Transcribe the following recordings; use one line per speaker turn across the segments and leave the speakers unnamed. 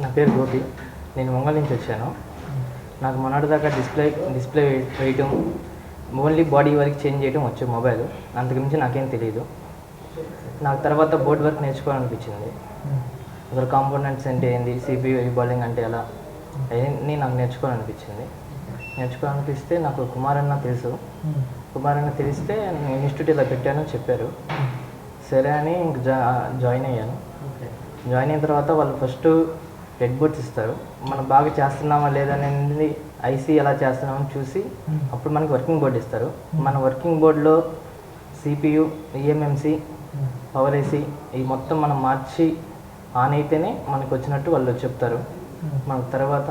నా పేరు గోపి. నేను ఒంగోలు నుంచి వచ్చాను. నాకు మొన్నటిదాకా డిస్ప్లే డిస్ప్లే వేయటం ఓన్లీ బాడీ వరకు చేంజ్ చేయడం వచ్చు మొబైల్. అంతకుమించి నాకేం తెలియదు నాకు తర్వాత బోర్డ్ వర్క్ నేర్చుకోవాలనిపించింది. అసలు కాంపోనెంట్స్ అంటే ఏంది? సిపియు బౌలింగ్ అంటే ఎలా? అవన్నీ నాకు నేర్చుకోవాలనిపించింది. నేర్చుకోవాలనిపిస్తే నాకు కుమార్ అన్న తెలుసు. కుమార్ అన్న తెలిస్తే నేను ఇన్స్టిట్యూట్ ఇలా పెట్టాను చెప్పారు. సరే అని ఇంక జా జాయిన్ అయ్యాను. జాయిన్ అయిన తర్వాత వాళ్ళు ఫస్ట్ రెడ్ బోర్డ్స్ ఇస్తారు. మనం బాగా చేస్తున్నామా లేదనేది ఐసీ ఎలా చేస్తున్నామని చూసి అప్పుడు మనకి వర్కింగ్ బోర్డు ఇస్తారు. మన వర్కింగ్ బోర్డులో సిపియు ఈఎంఎంసి పవర్ ఏసీ ఈ మొత్తం మనం మార్చి ఆన్ అయితేనే మనకు వచ్చినట్టు వాళ్ళు చెప్తారు. మనకు తర్వాత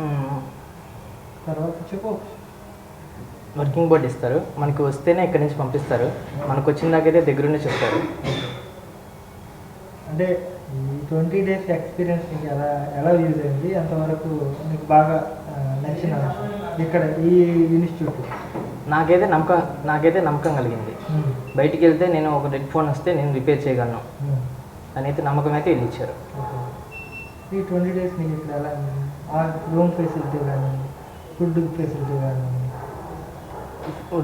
మ్,
తర్వాత చెప్పు.
వర్కింగ్ బోర్డు ఇస్తారు. మనకి వస్తేనే ఇక్కడి నుంచి పంపిస్తారు. మనకు వచ్చిన దాకైతే దగ్గరుండి చెప్తారు.
అంటే ఈ ట్వంటీ డేస్ ఎక్స్పీరియన్స్ నీకు ఎలా ఎలా యూజ్ అయింది? అంతవరకు నీకు బాగా నచ్చిన? ఇక్కడ ఈ ఇన్స్టిట్యూట్.
నాకైతే నమ్మకం నాకైతే నమ్మకం కలిగింది. బయటికి వెళ్తే నేను ఒక రెడ్ ఫోన్ వస్తే నేను రిపేర్ చేయగలను. అని అయితే నమ్మకం అయితే వీళ్ళు ఇచ్చారు
ఈ ట్వంటీ డేస్ నీకు ఇక్కడ ఎలా రూమ్ ఫెసిలిటీ కానీ ఫుడ్ ఫెసిలిటీ కానీ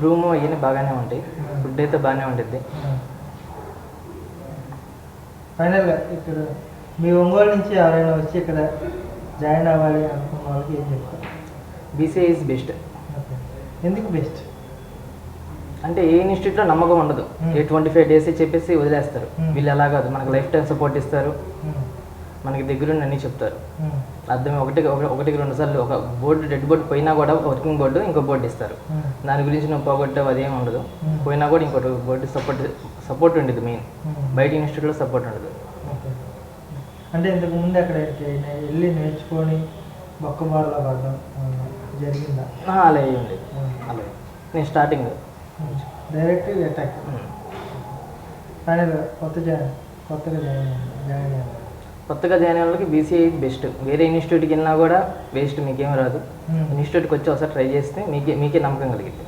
రూము అవన్నీ బాగానే ఉంటాయి. ఫుడ్ అయితే బాగానే ఉంటుంది
ఫైనల్గా ఇక్కడ మీ ఒంగోలు నుంచి ఎవరైనా వచ్చి ఇక్కడ జాయిన్ అవ్వాలి అనుకున్న వాళ్ళకి ఏం చెప్తారు?
BCI is best.
ఎందుకు బెస్ట్?
అంటే ఏ ఇన్స్టిట్యూట్లో నమ్మకం ఉండదు. ఏ ట్వంటీ ఫైవ్ డేస్ చెప్పేసి వదిలేస్తారు. వీళ్ళు అలా కాదు. మనకు లైఫ్ టైం సపోర్ట్ ఇస్తారు. మనకి దగ్గరుండి అన్నీ చెప్తారు. అర్థం ఒకటి ఒక- ఒకటికి రెండు సార్లు ఒక బోర్డు రెడ్ బోర్డు పోయినా కూడా వర్కింగ్ బోర్డు ఇంకో బోర్డు ఇస్తారు. దాని గురించి నువ్వు పోగొట్టావు అదేం ఉండదు. పోయినా కూడా ఇంకోటి బోర్డు సపోర్ట్ సపోర్ట్ ఉండదు మెయిన్. బయట ఇన్స్టిట్యూట్లో సపోర్ట్ ఉండదు.
అంటే ఇంతకు ముందు అక్కడ వెళ్ళి నేర్చుకొని బొక్కబారులో పడడం జరిగిందా?
అలా అయ్యి ఉంది అలా నేను స్టార్టింగ్.
డైరెక్ట్ అటాక్ కొత్త జాయిన్ కొత్తగా జాయిన్ జాయిన్ అయ్యాను
కొత్తగా జాయిన్ వాళ్ళకి బీసీఐ బెస్ట్. వేరే ఇన్స్టిట్యూట్కి వెళ్ళినా కూడా వేస్ట్ మీకేం రాదు. ఇన్స్టిట్యూట్కి వచ్చి ఒకసారి ట్రై చేస్తే మీకే మీకే నమ్మకం కలిగింది